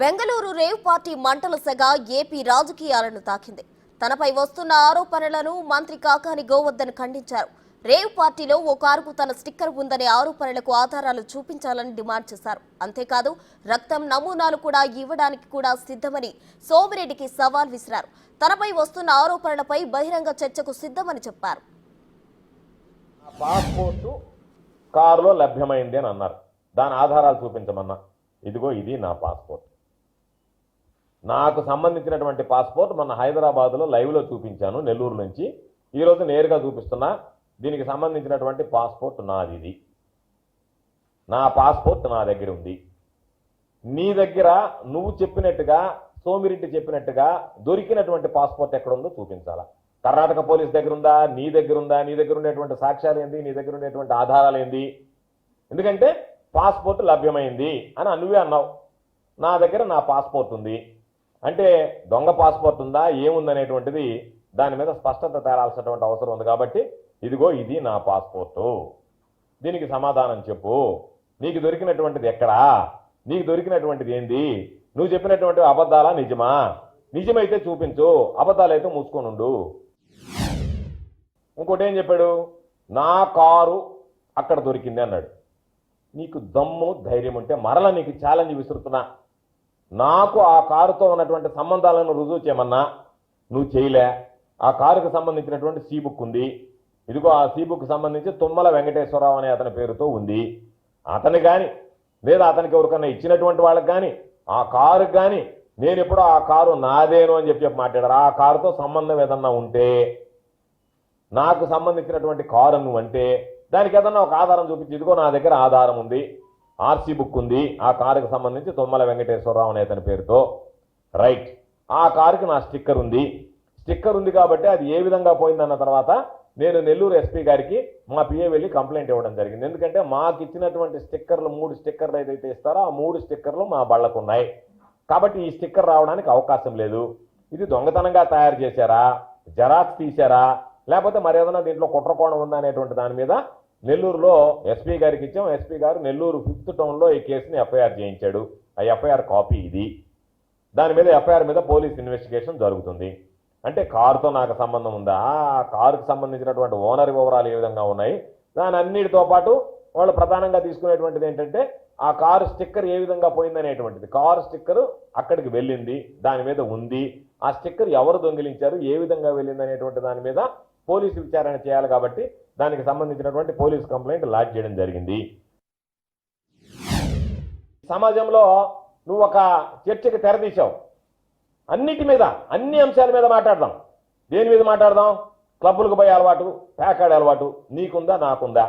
Bengaluru rave party మంటల సెగ AP రాజకీయాలను తాకింది. తనపై వస్తున్న ఆరోపణలను మంత్రి కాకాని గోవర్ధన్ ఖండించారు. రేవ్ పార్టీలో ఓ కారుకు తన స్టిక్కర్ ఉందనే ఆరోపణలకు ఆధారాలు చూపించాలని డిమాండ్ చేశారు. అంతేకాదు రక్తం నమూనాలు కూడా ఇవ్వడానికి కూడా సిద్ధమని సోమిరెడ్డికి సవాల్ విసిరారు. తనపై వస్తున్న ఆరోపణలపై బహిరంగ చర్చకు సిద్ధమని చెప్పారు. పాస్పోర్టు కారులో లభ్యమైంది అని అన్నారు. దాని ఆధారాలు చూపించమన్నా. ఇదిగో ఇది నా పాస్పోర్ట్. నాకు సంబంధించినటువంటి పాస్పోర్ట్ మొన్న హైదరాబాద్లో లైవ్లో చూపించాను నెల్లూరు నుంచి. ఈరోజు నేరుగా చూపిస్తున్నా దీనికి సంబంధించినటువంటి పాస్పోర్ట్ నాది ఇది నా పాస్పోర్ట్ నా దగ్గర ఉంది. నీ దగ్గర నువ్వు చెప్పినట్టుగా సోమిరెడ్డి చెప్పినట్టుగా దొరికినటువంటి పాస్పోర్ట్ ఎక్కడ ఉందో చూపించాలా. కర్ణాటక పోలీస్ దగ్గర ఉందా నీ దగ్గర ఉందా నీ దగ్గర ఉండేటువంటి సాక్ష్యాలు ఏంది నీ దగ్గర ఉండేటువంటి ఆధారాలు ఏంది? ఎందుకంటే పాస్పోర్ట్ లభ్యమైంది అని నువ్వే అన్నావు. నా దగ్గర నా పాస్పోర్ట్ ఉంది. అంటే దొంగ పాస్పోర్ట్ ఉందా ఏముందనేటువంటిది దాని మీద స్పష్టత తేరాల్సినటువంటి అవసరం ఉంది కాబట్టి ఇదిగో ఇది నా పాస్పోర్టు దీనికి సమాధానం చెప్పు. నీకు దొరికినటువంటిది ఎక్కడా? నీకు దొరికినటువంటిది ఏంది? నువ్వు చెప్పినటువంటి అబద్ధాలా నిజమా? నిజమైతే చూపించు అబద్ధాలైతే మూసుకొనుండు ఇంకోటి ఏం చెప్పాడు? నా కారు అక్కడ దొరికింది అన్నాడు. నీకు దమ్ము ధైర్యం ఉంటే మరల నీకు ఛాలెంజ్ విసురుతున్నా. నాకు ఆ కారుతో ఉన్నటువంటి సంబంధాలను రుజువు చేయమన్నా నువ్వు చేయలే. ఆ కారుకు సంబంధించినటువంటి సీ బుక్ ఉంది. ఇదిగో ఆ సీ బుక్ సంబంధించి తుమ్మల వెంకటేశ్వరరావు అనే అతని పేరుతో ఉంది. అతని కానీ లేదా అతనికి ఎవరికన్నా ఇచ్చినటువంటి వాళ్ళకి కానీ ఆ కారు కానీ నేను ఎప్పుడో ఆ కారు నాదేను అని చెప్పి చెప్పి మాట్లాడారు. ఆ కారుతో సంబంధం ఏదన్నా ఉంటే నాకు సంబంధించినటువంటి కారు నువ్వు అంటే దానికి ఏదన్నా ఒక ఆధారం చూపించి ఇదిగో నా దగ్గర ఆధారం ఉంది. ఆర్సీ బుక్ ఉంది. ఆ కారుకు సంబంధించి తుమ్మల వెంకటేశ్వరరావు అనే అతని పేరుతో. రైట్. ఆ కారుకి నా స్టిక్కర్ ఉంది. స్టిక్కర్ ఉంది కాబట్టి అది ఏ విధంగా పోయిందన్న తర్వాత నేను నెల్లూరు ఎస్పీ గారికి మా పిఏ వెళ్ళి కంప్లైంట్ ఇవ్వడం జరిగింది. ఎందుకంటే మాకు ఇచ్చినటువంటి స్టిక్కర్లు మూడు స్టిక్కర్లు ఏదైతే ఇస్తారో ఆ మూడు స్టిక్కర్లు మా బళ్ళకు ఉన్నాయి. కాబట్టి ఈ స్టిక్కర్ రావడానికి అవకాశం లేదు. ఇది దొంగతనంగా తయారు చేశారా? జరాక్స్ తీశారా? లేకపోతే మరేదైనా దీంట్లో కుట్రకోణం ఉందా అనేటువంటి దాని మీద నెల్లూరులో ఎస్పీ గారికి ఇచ్చాం. ఎస్పీ గారు నెల్లూరు ఫిఫ్త్ టౌన్లో ఈ కేసుని ఎఫ్ఐఆర్ చేయించాడు. ఆ ఎఫ్ఐఆర్ కాపీ ఇది. దాని మీద ఎఫ్ఐఆర్ మీద పోలీస్ ఇన్వెస్టిగేషన్ జరుగుతుంది. అంటే కారుతో నాకు సంబంధం ఉందా? ఆ కారుకు సంబంధించినటువంటి ఓనర్ వివరాలు ఏ విధంగా ఉన్నాయి? దాని అన్నిటితో పాటు వాళ్ళు ప్రధానంగా తీసుకునేటువంటిది ఏంటంటే ఆ కారు స్టిక్కర్ ఏ విధంగా పోయిందనేటువంటిది కారు స్టిక్కర్ అక్కడికి వెళ్ళింది దాని మీద ఉంది. ఆ స్టిక్కర్ ఎవరు దొంగిలించారు? ఏ విధంగా వెళ్ళింది అనేటువంటి దాని మీద పోలీసు విచారణ చేయాలి కాబట్టి దానికి సంబంధించినటువంటి పోలీస్ కంప్లైంట్ లాడ్జ్ చేయడం జరిగింది. సమాజంలో నువ్వు ఒక చర్చకి తెరదీశావు అన్నిటి మీద అన్ని అంశాల మీద మాట్లాడదాం. దేని మీద మాట్లాడదాం? క్లబ్బులకు పోయే అలవాటు ప్యాకాడే అలవాటు నీకుందా నాకుందా?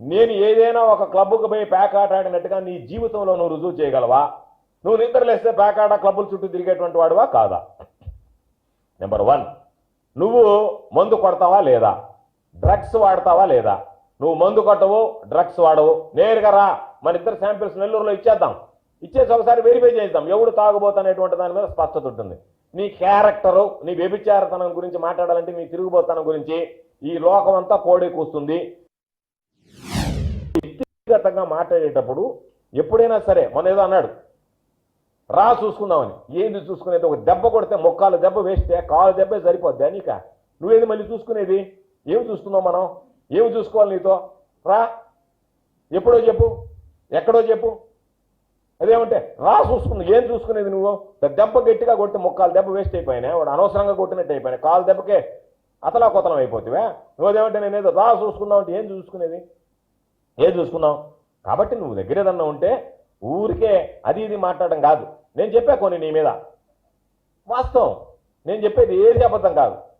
నేను ఏదైనా ఒక క్లబ్కు పోయి ప్యాకాట ఆడినట్టుగా నీ జీవితంలో నువ్వు రుజువు చేయగలవా? నువ్వు నిద్రలేస్తే ప్యాకాడ క్లబ్బుల చుట్టూ తిరిగేటువంటి వాడువా కాదా? నెంబర్ వన్ నువ్వు మందు కొడతావా లేదా? డ్రగ్స్ వాడతావా లేదా? నువ్వు మందు కొట్టవు డ్రగ్స్ వాడవు? నేరుగా రా మన ఇద్దరు శాంపిల్స్ నెల్లూరులో ఇచ్చేద్దాం. ఇచ్చేసి ఒకసారి వెరిఫై చేద్దాం ఎవడు తాగుబోతానేటువంటి దాని మీద స్పష్టత ఉంటుంది. నీ క్యారెక్టరు నీ వ్యభిచారతనం గురించి మాట్లాడాలంటే నీ తిరుగుబోతనం గురించి ఈ లోకం అంతా కోడి కూస్తుంది. వ్యక్తిగతంగా మాట్లాడేటప్పుడు ఎప్పుడైనా సరే మన ఏదో అన్నాడు. రా చూసుకుందామని. ఏంది చూసుకునేది? ఒక దెబ్బ కొడితే మొక్కాలు దెబ్బ వేస్తే కాలు దెబ్బే సరిపోద్ది నీక? నువ్వేది మళ్ళీ చూసుకునేది? ఏం చూస్తున్నాం మనం? ఏమి చూసుకోవాలి నీతో? రా. ఎప్పుడో చెప్పు. ఎక్కడో చెప్పు. అదేమంటే రా చూసుకుంది. ఏం చూసుకునేది నువ్వు? దెబ్బ గట్టిగా కొడితే మొక్కాలు దెబ్బ వేస్ట్ అయిపోయినాయి వాడు అనవసరంగా కొట్టినట్టు అయిపోయినాయి కాలు దెబ్బకే అతలా కొతలం అయిపోతావా నువ్వేమంటే నేనేదో రా చూసుకుందాం అంటే ఏం చూసుకునేది? ఏం చూసుకున్నావు కాబట్టి నువ్వు దగ్గర ఏదన్నా ఉంటే ఊరికే అది ఇది మాట్లాడడం కాదు. నేను చెప్పా కొన్ని నీ మీద. వాస్తవం. నేను చెప్పేది ఏది అబద్ధం కాదు.